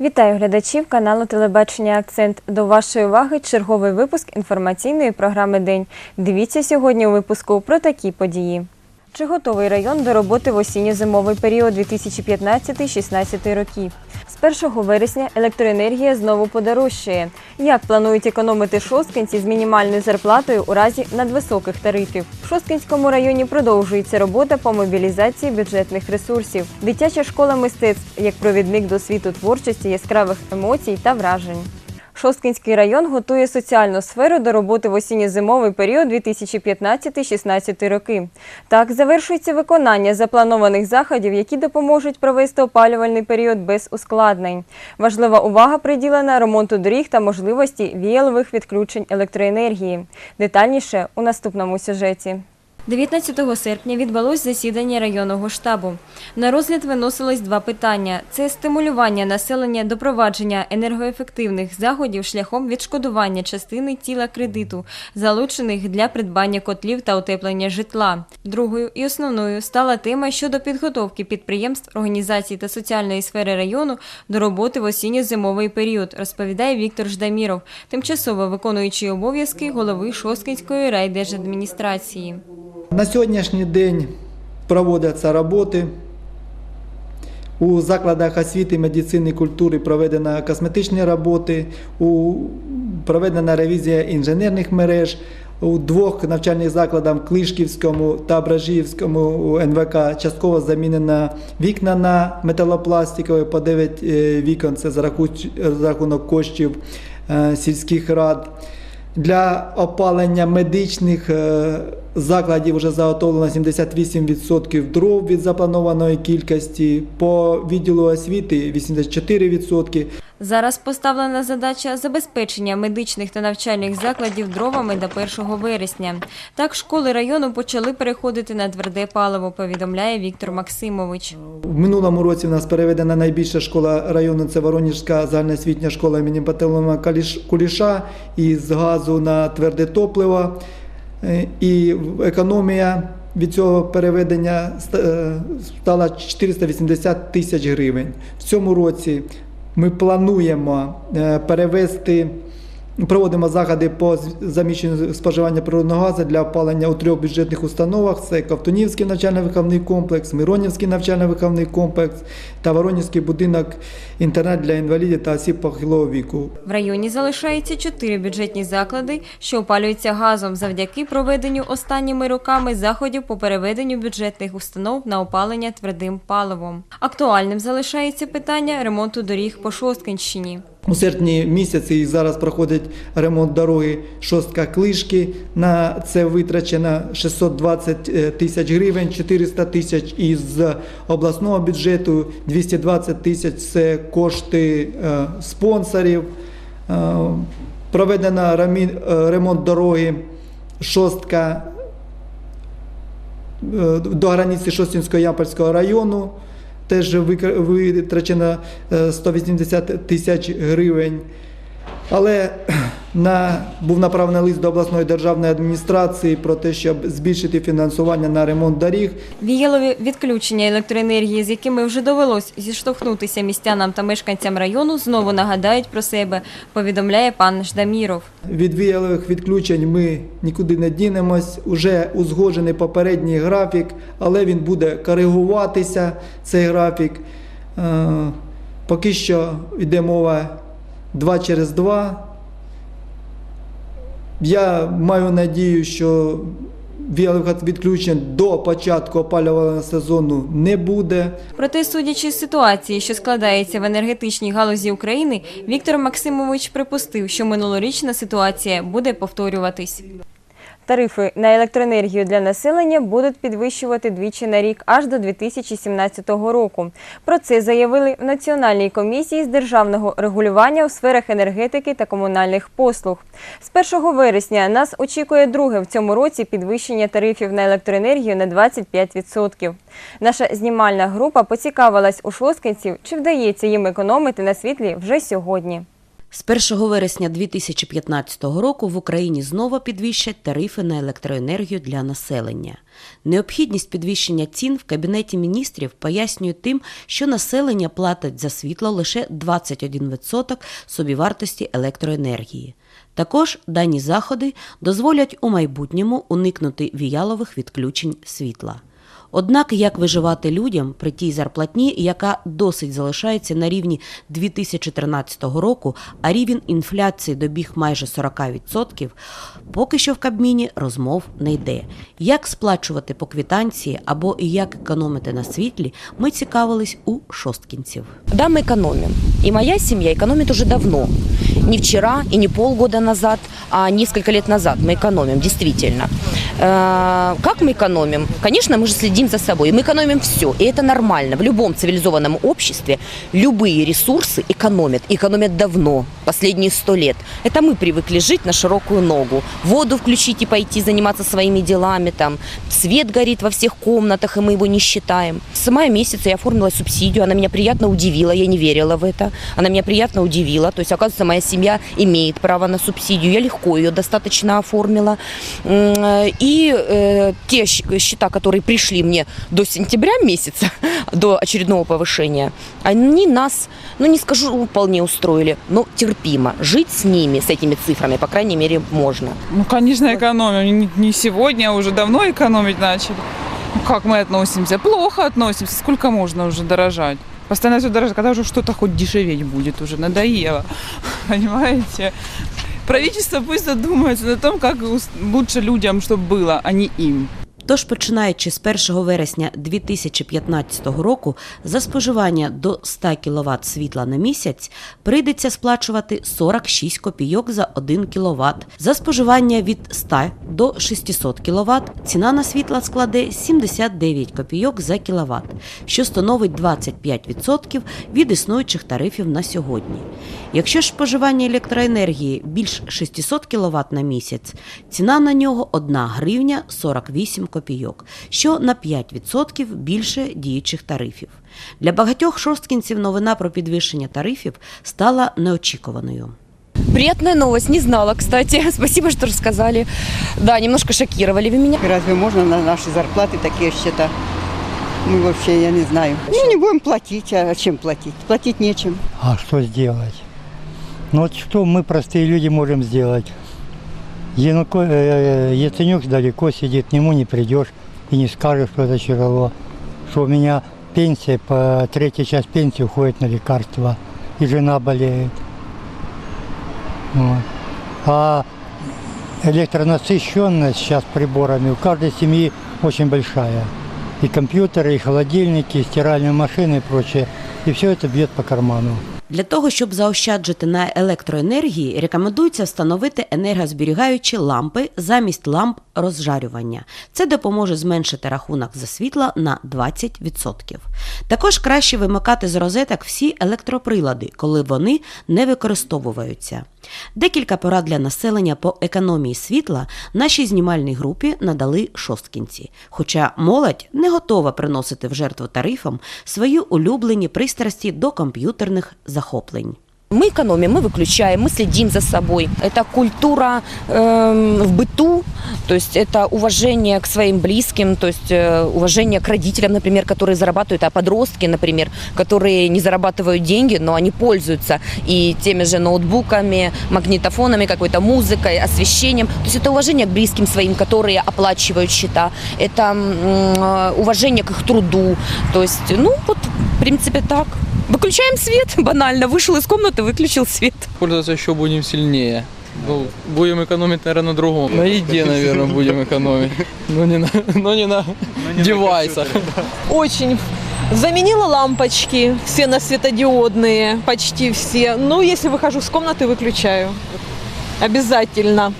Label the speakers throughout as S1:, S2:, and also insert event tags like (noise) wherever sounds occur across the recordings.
S1: Вітаю глядачів каналу Телебачення Акцент. До вашої уваги черговий випуск інформаційної програми День. Дивіться сьогодні у випуску про такі події. Чи готовий район до роботи в осінньо-зимовий період 2015-16 років? З 1 вересня електроенергія знову подорожчає. Як планують економити шосткинці з мінімальною зарплатою у разі надвисоких тарифів? В Шосткинському районі продовжується робота по мобілізації бюджетних ресурсів. Дитяча школа мистецтв як провідник до світу творчості, яскравих емоцій та вражень. Шосткинський район готує соціальну сферу до роботи в осінньо-зимовий період 2015-16 роки. Так завершується виконання запланованих заходів, які допоможуть провести опалювальний період без ускладнень. Важлива увага приділена ремонту доріг та можливості віялових відключень електроенергії. Детальніше у наступному сюжеті. 19 серпня відбулось засідання районного штабу. На розгляд виносилось два питання: це стимулювання населення до провадження енергоефективних заходів шляхом відшкодування частини тіла кредиту, залучених для придбання котлів та утеплення житла. Другою і основною стала тема щодо підготовки підприємств, організацій та соціальної сфери району до роботи в осінньо-зимовий період, розповідає Віктор Ждаміров, тимчасово виконуючий обов'язки голови Шосткинської райдержадміністрації.
S2: На сьогоднішній день проводяться роботи. У закладах освіти, медицини, культури проведено косметичні роботи, проведена ревізія інженерних мереж. У двох навчальних закладах Клишківському та Бражіївському НВК частково замінено вікна на металопластикові по 9 е, вікон. Це за рахунок коштів е, сільських рад. Для опалення медичних е, закладів вже заготовлено 78% дров від запланованої кількості. По відділу освіти 84%.
S1: Зараз поставлена задача забезпечення медичних та навчальних закладів дровами до 1 вересня. Так, школи району почали переходити на тверде паливо, повідомляє Віктор Максимович.
S2: В минулому році в нас переведена найбільша школа району це Воронежська загальноосвітня школа імені Пателема Куліша із газу на тверде топливо. Е, І економія від цього переведення е, стала 480 тисяч гривень. В цьому році ми плануємо е, перевести. Проводимо заходи по заміщенню споживання природного газу для опалення у трьох бюджетних установах: це Ковтунівський навчально-виховний комплекс, Миронівський навчально-виховний комплекс та Воронівський будинок інтернат для інвалідів та осіб похилого віку.
S1: В районі залишається чотири бюджетні заклади, що опалюються газом завдяки проведенню останніми роками заходів по переведенню бюджетних установ на опалення твердим паливом. Актуальним залишається питання ремонту доріг по Шосткинщині.
S2: У серпні місяці зараз проходить ремонт дороги шостка клишки. На це витрачено 620 тисяч гривень, 400 тисяч із обласного бюджету, 220 тисяч це кошти е, спонсорів. Е, Проведено е, ремонт дороги шостка е, до границі Шостінського Ямпольського району. Теж витрачено е, 180 тисяч гривень. Але (clears throat) на, був направлений лист до обласної державної адміністрації про те, щоб збільшити фінансування на ремонт доріг.
S1: Віялові відключення електроенергії, з якими вже довелось зіштовхнутися містянам та мешканцям району, знову нагадають про себе, повідомляє пан Ждаміров.
S2: Від віялових відключень ми нікуди не дінемось. Уже узгоджений попередній графік, але він буде коригуватися, цей графік. Е, Поки що йде мова 2 через 2. Я маю надію, що відключень до початку опалювального сезону не буде.
S1: Проте, судячи з ситуації, що складається в енергетичній галузі України, Віктор Максимович припустив, що минулорічна ситуація буде повторюватись. Тарифи на електроенергію для населення будуть підвищувати двічі на рік аж до 2017 року. Про це заявили в Національній комісії з державного регулювання у сферах енергетики та комунальних послуг. З 1 вересня нас очікує друге в цьому році підвищення тарифів на електроенергію на 25%. Наша знімальна група поцікавилась у шосткинців, чи вдається їм економити на світлі вже сьогодні.
S3: З 1 вересня 2015 року в Україні знову підвищать тарифи на електроенергію для населення. Необхідність підвищення цін в Кабінеті міністрів пояснює тим, що населення платить за світло лише 21% собівартості електроенергії. Також дані заходи дозволять у майбутньому уникнути віялових відключень світла. Однак як виживати людям при тій зарплатні, яка досить залишається на рівні 2013 року, а рівень інфляції добіг майже 40%, поки що в Кабміні розмов не йде. Як сплачувати по квитанції або як економити на світлі, ми цікавились у шосткінців.
S4: Да, мы экономим. И моя семья экономит уже давно. Не вчера и не полгода назад, а несколько лет назад мы экономим, действительно. Э, Как мы экономим? Конечно, мы же следим за собой. Мы экономим все. И это нормально. В любом цивилизованном обществе любые ресурсы экономят. Экономят давно, последние сто лет. Это мы привыкли жить на широкую ногу. Воду включить и пойти заниматься своими делами. Там свет горит во всех комнатах, и мы его не считаем. С мая месяца я оформила субсидию. Она меня приятно удивила. Я не верила в это. Она меня приятно удивила. То есть, оказывается, моя семья имеет право на субсидию. Я легко ее достаточно оформила. Э, И э, те счета, которые пришли мне до сентября месяца, (laughs) до очередного повышения, они нас, ну не скажу, вполне устроили, но терпимо. Жить с ними, с этими цифрами, по крайней мере, можно.
S5: Ну, конечно, экономим. Не, не сегодня, а уже давно экономить начали. Ну, как мы относимся? Плохо относимся. Сколько можно уже дорожать? Постоянно все дороже, когда уже что-то хоть дешеветь будет, уже надоело. (laughs) Понимаете? Правительство пусть задумается на том, как лучше людям, чтобы было, а не им.
S3: Тож, починаючи з 1 вересня 2015 року, за споживання до 100 кВт світла на місяць прийдеться сплачувати 46 копійок за 1 кВт. За споживання від 100 до 600 кВт ціна на світло складе 79 копійок за кВт, що становить 25% від існуючих тарифів на сьогодні. Якщо ж споживання електроенергії більш 600 кВт на місяць, ціна на нього 1 гривня 48 копійок, що на 5% більше діючих тарифів. Для багатьох шосткінців новина про підвищення тарифів стала неочікуваною.
S4: Приятная новость, не знала, кстати. (laughs) Спасибо, что рассказали. Да, немножко шокировали вы меня.
S6: Разве можно на наши зарплаты такие счета? Мы вообще, я не знаю. Ну, не будем платить, а чем платить? Платить нечем.
S7: А что сделать? Ну вот что мы, простые люди, можем сделать? Януко, э, Яценюк далеко сидит, к нему не придешь и не скажешь, что это тяжело. Что у меня пенсия, по третья часть пенсии уходит на лекарства, и жена болеет. Вот. А электронасыщенность сейчас приборами у каждой семьи очень большая. И компьютеры, и холодильники, и стиральные машины и прочее. И все это бьет по карману.
S3: Для того, щоб заощаджити на електроенергії, рекомендується встановити енергозберігаючі лампи замість ламп розжарювання. Це допоможе зменшити рахунок за світло на 20%. Також краще вимикати з розеток всі електроприлади, коли вони не використовуються. Декілька порад для населення по економії світла нашій знімальній групі надали шосткінці. Хоча молодь не готова приносити в жертву тарифам свої улюблені пристрасті до комп'ютерних захоплень.
S4: Мы экономим, мы выключаем, мы следим за собой. Это культура эм, в быту, то есть это уважение к своим близким, то есть э, уважение к родителям, например, которые зарабатывают, а подростки, например, которые не зарабатывают деньги, но они пользуются и теми же ноутбуками, магнитофонами, какой-то музыкой, освещением. То есть это уважение к близким своим, которые оплачивают счета. Это э, уважение к их труду. То есть, ну вот, в принципе, так. Выключаем свет, (laughs) банально. Вышел из комнаты, выключил свет.
S8: Пользоваться еще будем сильнее. Ну, будем экономить, наверное, на другом. На еде, наверное, будем экономить. Но не на, но не на девайсах.
S9: Очень. Заменила лампочки, все на светодиодные, почти все. Ну, если выхожу с комнаты, выключаю. Обязательно.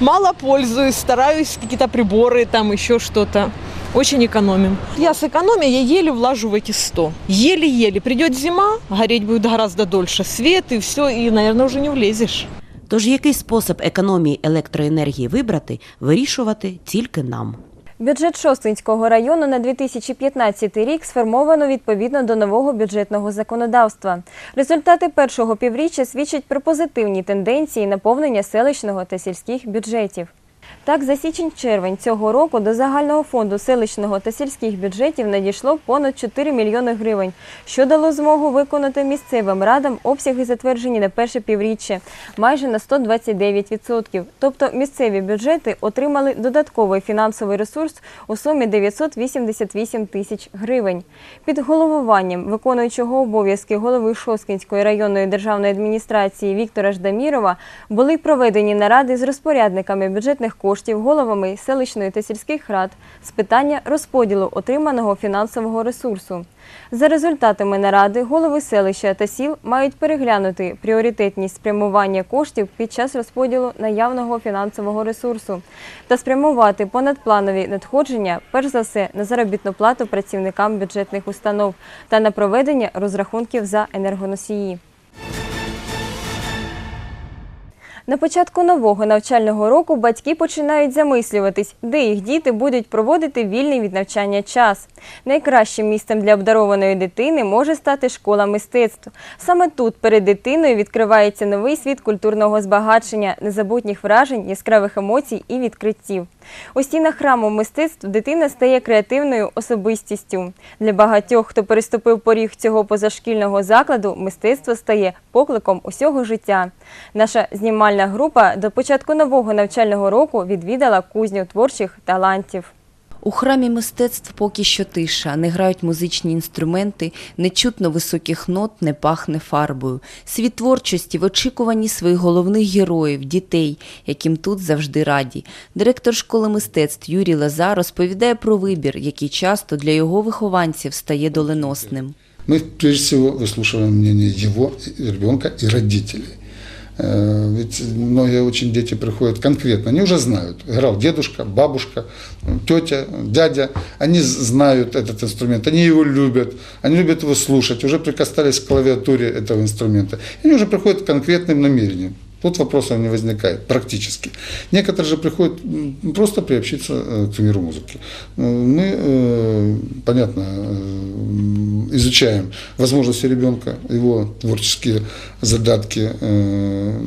S9: Мало пользуюсь, стараюсь какие-то приборы, там еще что-то. Очень экономим. Я с экономией я еле влажу в эти 100. Еле-еле. Придет зима, гореть будет гораздо дольше. Свет и все, и, наверное, уже не влезешь.
S3: Тож який спосіб економії електроенергії вибрати, вирішувати тільки нам.
S1: Бюджет Шостинського району на 2015 рік сформовано відповідно до нового бюджетного законодавства. Результати першого півріччя свідчать про позитивні тенденції наповнення селищного та сільських бюджетів. Так, за січень-червень цього року до загального фонду селищного та сільських бюджетів надійшло понад 4 мільйони гривень, що дало змогу виконати місцевим радам обсяги затверджені на перше півріччя майже на 129%. Тобто місцеві бюджети отримали додатковий фінансовий ресурс у сумі 988 тисяч гривень. Під головуванням виконуючого обов'язки голови Шоскінської районної державної адміністрації Віктора Ждамірова були проведені наради з розпорядниками бюджетних коштів, головами селищної та сільських рад з питання розподілу отриманого фінансового ресурсу. За результатами наради голови селища та сіл мають переглянути пріоритетність спрямування коштів під час розподілу наявного фінансового ресурсу та спрямувати понадпланові надходження, перш за все, на заробітну плату працівникам бюджетних установ та на проведення розрахунків за енергоносії. На початку нового навчального року батьки починають замислюватись, де їх діти будуть проводити вільний від навчання час. Найкращим місцем для обдарованої дитини може стати школа мистецтв. Саме тут перед дитиною відкривається новий світ культурного збагачення, незабутніх вражень, яскравих емоцій і відкриттів. У стінах храму мистецтв дитина стає креативною особистістю. Для багатьох, хто переступив поріг цього позашкільного закладу, мистецтво стає покликом усього життя. Наша знімальна група до початку нового навчального року відвідала кузню творчих талантів.
S10: У храмі мистецтв поки що тиша, не грають музичні інструменти, не чутно високих нот, не пахне фарбою. Світ творчості в очікуванні своїх головних героїв, дітей, яким тут завжди раді. Директор школи мистецтв Юрій Лаза розповідає про вибір, який часто для його вихованців стає доленосним.
S11: Мы прежде всего выслушиваем мнение его ребенка и родителей. Э, Ведь многие очень дети приходят конкретно, они уже знают. Играл дедушка, бабушка, тетя, дядя. Они з- знают этот инструмент, они его любят, они любят его слушать, уже прикасались к клавиатуре этого инструмента. И они уже приходят к конкретным намерениям. Тут вопросов не возникает практически. Некоторые же приходят м, просто приобщиться э, к миру музыки. Э, Мы, э, понятно, э, изучаем возможности ребенка, его творческие задатки, э,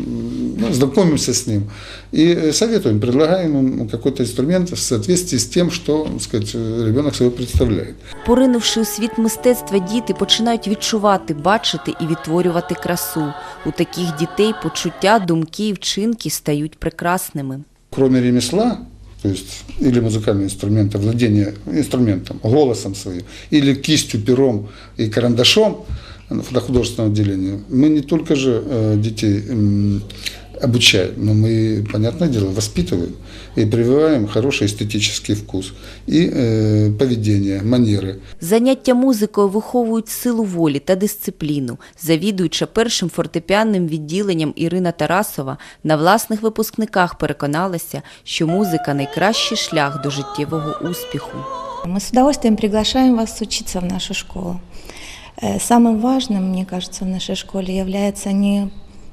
S11: ну, знакомимся с ним и э, советуем, предлагаем ему какой-то инструмент в соответствии с тем, что так сказать, э, ребенок собой представляет.
S10: Поринувши у світ мистецтва, діти починають відчувати, бачити і відтворювати красу. У таких дітей почуття, думки і вчинки стають прекрасними.
S11: кроме ремесла, то есть или музыкального инструмента, владения инструментом, голосом своим, или кистью, пером и карандашом на художественном отделении, мы не только же э, детей м, обучаем, но мы, понятное дело, воспитываем и прививаем хороший эстетический вкус и э, поведение, манеры.
S10: Заняття музикою виховують силу волі та дисципліну. Завідуюча першим фортепіанним відділенням Ірина Тарасова на власних випускниках переконалася, що музика найкращий шлях до життєвого успіху.
S12: Мы с удовольствием приглашаем вас учиться в нашу школу. Э, Самым важным, мне кажется, в нашей школе является не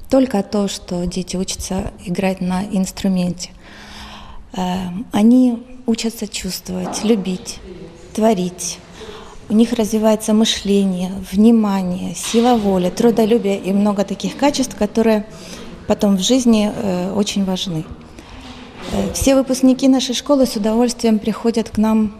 S12: только то, что дети учатся играть на инструменте. Э, Они учатся чувствовать, любить, творить. У них развивается мышление, внимание, сила воли, трудолюбие и много таких качеств, которые потом в жизни э, очень важны. Э, Все выпускники нашей школы с удовольствием приходят к нам,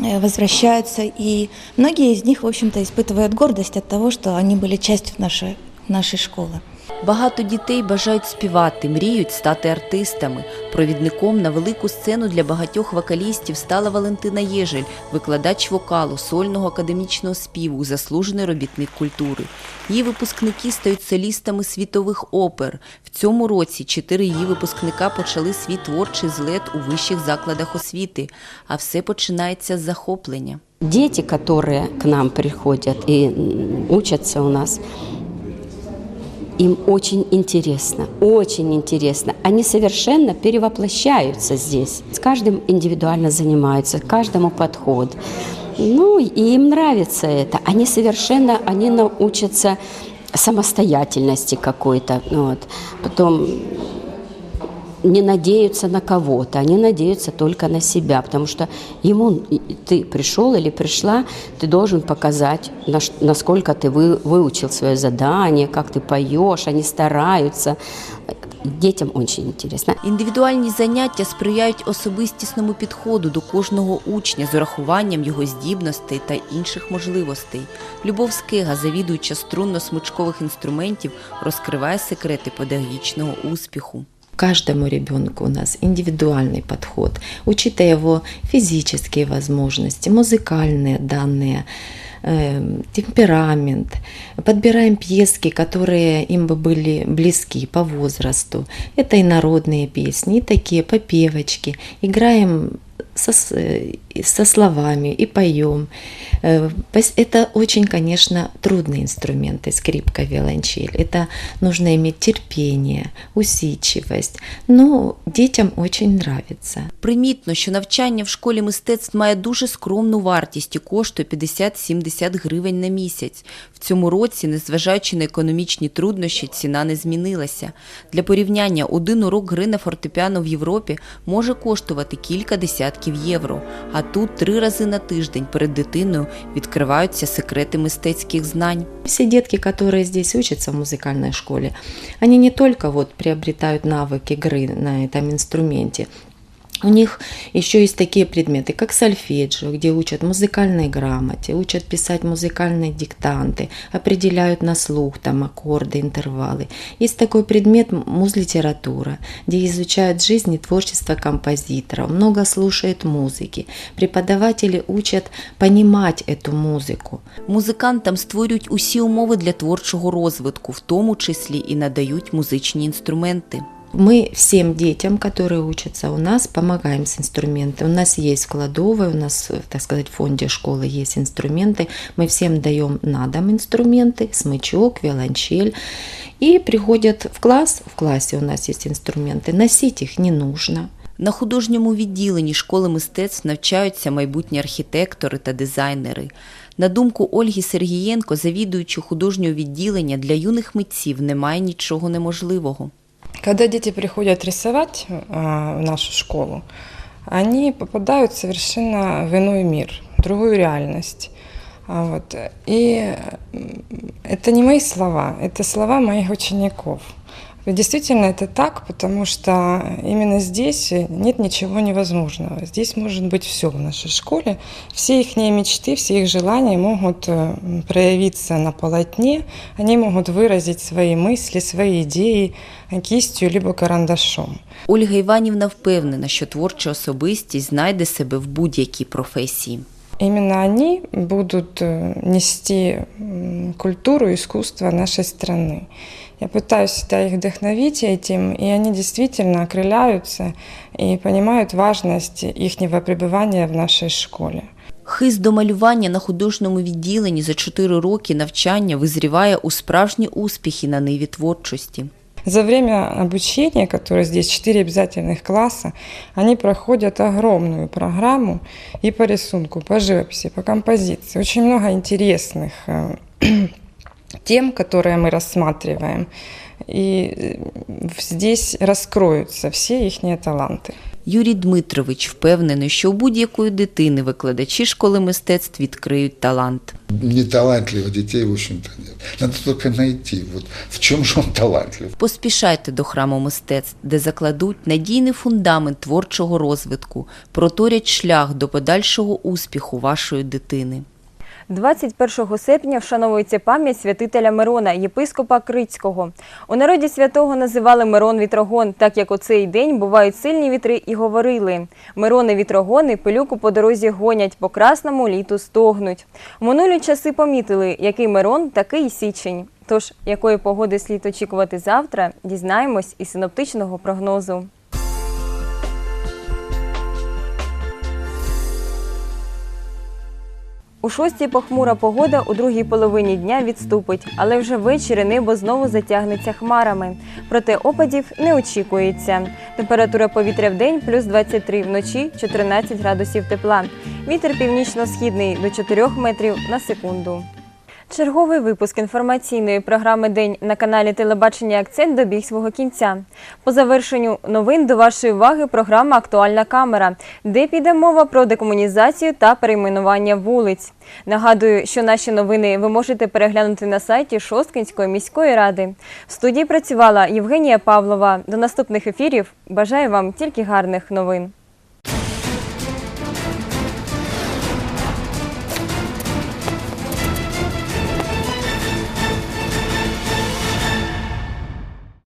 S12: возвращаются, и многие из них, в общем-то, испытывают гордость от того, что они были частью нашей, нашей школы.
S10: Багато дітей бажають співати, мріють стати артистами. Провідником на велику сцену для багатьох вокалістів стала Валентина Єжель, викладач вокалу, сольного академічного співу, заслужений робітник культури. Її випускники стають солістами світових опер. В цьому році чотири її випускника почали свій творчий злет у вищих закладах освіти, а все починається з захоплення.
S13: Дети, которые к нам приходят и м, учатся у нас, им очень интересно, очень интересно. Они совершенно перевоплощаются здесь. С каждым индивидуально занимаются, каждому подход. Ну, и им нравится это. Они совершенно, они научатся самостоятельности какой-то. Вот. Потом не надеются на кого-то, они надеются только на себя, потому что ему и- ты пришел или пришла, ты должен показать, на ш- насколько ты вы, выучил свое задание, как ты поешь, они стараются. Детям очень интересно.
S10: Індивідуальні заняття сприяють особистісному підходу до кожного учня з урахуванням його здібностей та інших можливостей. Любов Скига, завідуюча струнно-смичкових інструментів, розкриває секрети педагогічного успіху.
S14: Каждому ребенку у нас индивидуальный подход, учитывая его физические возможности, музыкальные данные, э, темперамент. Подбираем пьески, которые им бы были близки по возрасту. Это и народные песни, и такие попевочки. Играем со, э, со словами и поем. Э, пос- Это очень, конечно, трудные инструменты, скрипка, виолончель. Это нужно иметь терпение, усидчивость. Но детям очень нравится.
S10: Примітно, що навчання в школі мистецтв має дуже скромну вартість і коштує 50-70 гривень на місяць. В цьому році, незважаючи на економічні труднощі, ціна не змінилася. Для порівняння, один урок гри на фортепіано в Європі може коштувати кілька десятків євро, а тут три рази на тиждень перед дитиною відкриваються секрети мистецьких знань.
S14: Все детки, которые здесь учатся в музыкальной школе, они не только вот приобретают навык игры на этом инструменте, у них еще есть такие предметы, как сольфеджио, где учат музыкальной грамоте, учат писать музыкальные диктанты, определяют на слух там аккорды, интервалы. Есть такой предмет м- музлитература, где изучают жизнь и творчество композиторов, много слушают музыки. Преподаватели учат понимать эту музыку.
S10: Музикантам створюють усі умови для творчого розвитку, в тому числі і надають музичні інструменти.
S14: Мы всем детям, которые учатся у нас, помогаем с инструментами. У нас есть кладовая, у нас, так сказать, в фонде школы есть инструменты. Мы всем даем на дом инструменты, смычок, виолончель. И приходят в класс, в классе у нас есть инструменты, носить их не нужно.
S10: На художньому відділенні школи мистецтв навчаються майбутні архітектори та дизайнери. На думку Ольги Сергієнко, завідуючи художнього відділення для юних митців немає нічого неможливого.
S15: Когда дети приходят рисовать в нашу школу, они попадают совершенно в иной мир, в другую реальность. Вот. И это не мои слова, это слова моих учеников. И Действительно, это так, потому что именно здесь нет ничего невозможного. Здесь может быть все в нашей школе. Все их мечты, все их желания могут э, проявиться на полотне, они могут выразить свои мысли, свои идеи кистью либо карандашом.
S10: Ольга Іванівна впевнена, що творча особистість знайде себе в будь-якій професії.
S15: Именно они будут э, нести м, культуру и искусство нашей страны. Я пытаюсь всегда их вдохновить этим, и они действительно окрыляются и понимают важность их пребывания в нашей школе.
S10: Хист до малювання на художньому відділенні за 4 роки навчання визріває у справжні успіхи на ниві творчості.
S15: За время обучения, которое здесь 4 обязательных класса, они проходят огромную программу и по рисунку, по живописи, по композиции. Очень много интересных э, (clears throat) тем, которые мы рассматриваем. И э, здесь раскроются все их таланты.
S10: Юрій Дмитрович впевнений, що у будь-якої дитини викладачі школи мистецтв відкриють талант.
S11: Неталантливых детей, в общем-то, нет. Надо только найти, вот в чем же он талантлив.
S10: Поспішайте до храму мистецтв, де закладуть надійний фундамент творчого розвитку, проторять шлях до подальшого успіху вашої дитини.
S1: 21 серпня вшановується пам'ять святителя Мирона, єпископа Крицького. У народі святого називали Мирон Вітрогон, так як у цей день бувають сильні вітри і говорили. Мирони вітрогони пилюку по дорозі гонять, по красному літу стогнуть. Минулі часи помітили, який Мирон, такий січень. Тож, якої погоди слід очікувати завтра, дізнаємось із синоптичного прогнозу. У шостій похмура погода у другій половині дня відступить, але вже ввечері небо знову затягнеться хмарами. Проте опадів не очікується. Температура повітря в день плюс 23, вночі 14 градусів тепла. Вітер північно-східний до 4 метрів на секунду. Черговий випуск інформаційної програми День на каналі Телебачення Акцент добіг свого кінця. По завершенню новин до вашої уваги програма Актуальна камера, де піде мова про декомунізацію та перейменування вулиць. Нагадую, що наші новини ви можете переглянути на сайті Шосткинської міської ради. В студії працювала Євгенія Павлова. До наступних ефірів. Бажаю вам тільки гарних новин.